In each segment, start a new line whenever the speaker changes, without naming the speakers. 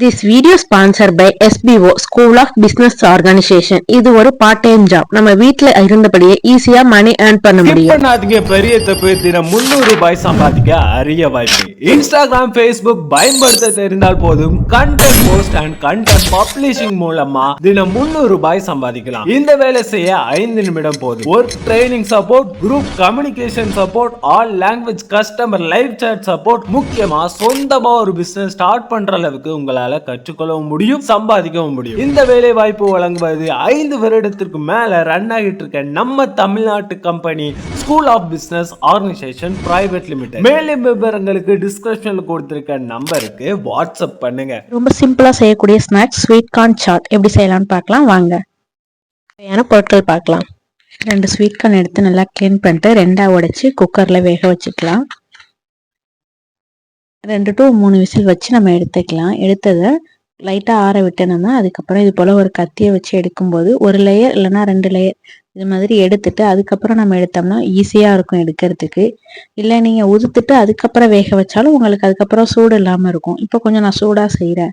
This video sponsored by SBO School of Business Organization. இது ஒரு part time job நம்ம வீட்ல இருந்தபடியே ஈஸியா மணி earn பண்ண முடியும்.
பண்ணாதீங்க பெரிய தப்பு தினம் முந்நூறு ரூபாய் சம்பாதிக்க அரிய வாய்ப்பு. இன்ஸ்டாகிராம் ஃபேஸ்புக் பயன்படுத்த தெரிந்தால் போதும். Content post and content publishing மூலமா தினம் முந்நூறு ரூபாய் சம்பாதிக்கலாம். இந்த வேலை செய்ய ஐந்து நிமிடம் போதும். Work training support group communication support all language customer live chat support முக்கியமா சொந்தமா ஒரு பிசினஸ் ஸ்டார்ட் பண்ற அளவுக்கு உங்களால கற்றுக்கொள்ளவும் முடியும் சம்பாதிக்கவும் முடியும். இந்த வேலை வாய்ப்பு வழங்குவது ஐந்து வருடத்திற்கு மேல ரன் ஆகிட்டு இருக்க நம்ம தமிழ்நாட்டு company school of business organisation private limited மேலும் விவரங்களுக்கு டிஸ்கிரிப்ஷன்ல கொடுத்திருக்க நம்பருக்கு வாட்ஸ்அப் பண்ணுங்க.
ரொம்ப சிம்பிளா செய்யக்கூடிய ஸ்நாக்ஸ் ஸ்வீட் கார்ன் சாட் எப்படி செய்யலாம்னு பார்க்கலாம். வாங்க. தேவையான பொருட்கள் பார்க்கலாம். ரெண்டு ஸ்வீட் கார்ன் எடுத்து நல்லா க்ளீன் பண்ணிட்டு ரெண்டாக உடைச்சி குக்கரில் வேக வச்சுக்கலாம். ரெண்டு டு மூணு விசில் வச்சு நம்ம எடுத்துக்கலாம். எடுத்ததை லைட்டாக ஆற விட்டோம்னா அதுக்கப்புறம் இது போல் ஒரு கத்தியை வச்சு எடுக்கும்போது ஒரு லேயர் இல்லைன்னா ரெண்டு லேயர் இது மாதிரி எடுத்துட்டு அதுக்கப்புறம் நம்ம எடுத்தோம்னா ஈஸியாக இருக்கும் எடுக்கிறதுக்கு. இல்லை நீங்கள் உதுத்துட்டு அதுக்கப்புறம் வேக வச்சாலும் உங்களுக்கு அதுக்கப்புறம் சூடு இல்லாமல் இருக்கும். இப்போ கொஞ்சம் நான் சூடாக செய்கிறேன்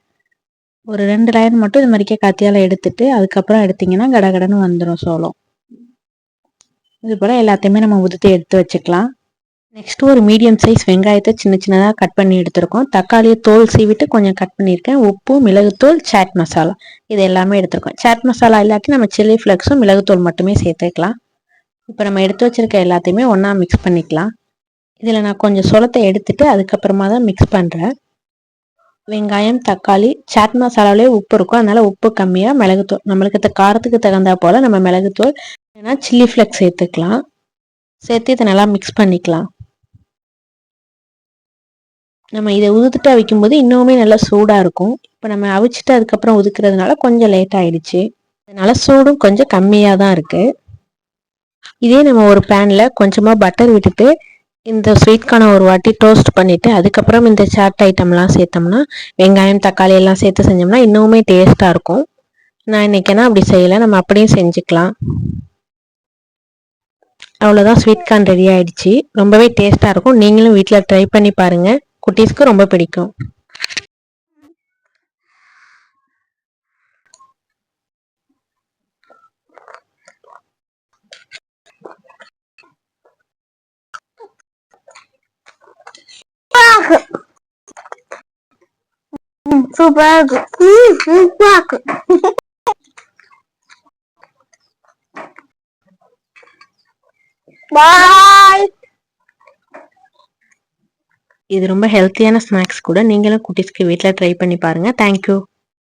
ஒரு ரெண்டு லேயர் மட்டும் இது மாதிரிக்கே கத்தியால் எடுத்துட்டு அதுக்கப்புறம் எடுத்தீங்கன்னா கடகடன்னு வந்துடும் சோளம். இது போல் எல்லாத்தையுமே நம்ம உதுத்து எடுத்து வச்சுக்கலாம். நெக்ஸ்ட் ஒரு மீடியம் சைஸ் வெங்காயத்தை சின்ன சின்னதாக கட் பண்ணி எடுத்திருக்கோம். தக்காளியை தோல் சீவிட்டு கொஞ்சம் கட் பண்ணியிருக்கேன். உப்பு மிளகுத்தூள் சாட் மசாலா இது எல்லாமே எடுத்திருக்கோம். சாட் மசாலா இல்லாட்டி நம்ம சில்லி ஃப்ளக்ஸும் மிளகுத்தூள் மட்டுமே சேர்த்துக்கலாம். இப்போ நம்ம எடுத்து வச்சிருக்க எல்லாத்தையுமே ஒன்றா மிக்ஸ் பண்ணிக்கலாம். இதில் நான் கொஞ்சம் சொலத்தை எடுத்துட்டு அதுக்கப்புறமா தான் மிக்ஸ் பண்ணுறேன் வெங்காயம் தக்காளி சாட் மசாலாவிலே உப்பு இருக்கும். அதனால் உப்பு கம்மியாக மிளகுத்தூள். நம்மளுக்கு இந்த காரத்துக்கு தகுந்தா போல் நம்ம மிளகுத்தூள் இல்லைன்னா சில்லி ஃப்ளெக்ஸ் சேர்த்துக்கலாம். சேர்த்து இதை நல்லா மிக்ஸ் பண்ணிக்கலாம். நம்ம இதை உதுத்துட்டு அவிக்கும்போது இன்னுமே நல்லா சூடாக இருக்கும். இப்போ நம்ம அவிச்சிட்டு அதுக்கப்புறம் உதுக்கிறதுனால கொஞ்சம் லேட் ஆயிடுச்சு. அதனால சூடும் கொஞ்சம் கம்மியாக தான் இருக்குது இதே நம்ம ஒரு பேனில் கொஞ்சமாக பட்டர் விட்டுட்டு இந்த ஸ்வீட்கான ஒரு வாட்டி டோஸ்ட் பண்ணிவிட்டு அதுக்கப்புறம் இந்த சாட் ஐட்டம்லாம் சேர்த்தோம்னா வெங்காயம் தக்காளி எல்லாம் சேர்த்து செஞ்சோம்னா இன்னுமே டேஸ்ட்டாக இருக்கும். நான் இன்னைக்குன்னா அப்படி செய்யலை நம்ம அப்படியும் செஞ்சுக்கலாம். அவ்வளோதான் ஸ்வீட் கார்ன் ரெடி ஆயிடுச்சு. ரொம்பவே டேஸ்ட்டாக இருக்கும். நீங்களும் வீட்டில் ட்ரை பண்ணி பாருங்கள் குட்டீஸ்க்கு ரொம்ப பிடிக்கும்.
சூப்பரா இருக்கு ம், பாய்
இது ரொம்ப ஹெல்த்தியான ஸ்நாக்ஸ் கூட நீங்களும் குட்டீஸ்க்கு வீட்டில் ட்ரை பண்ணி பாருங்கள் தேங்க்யூ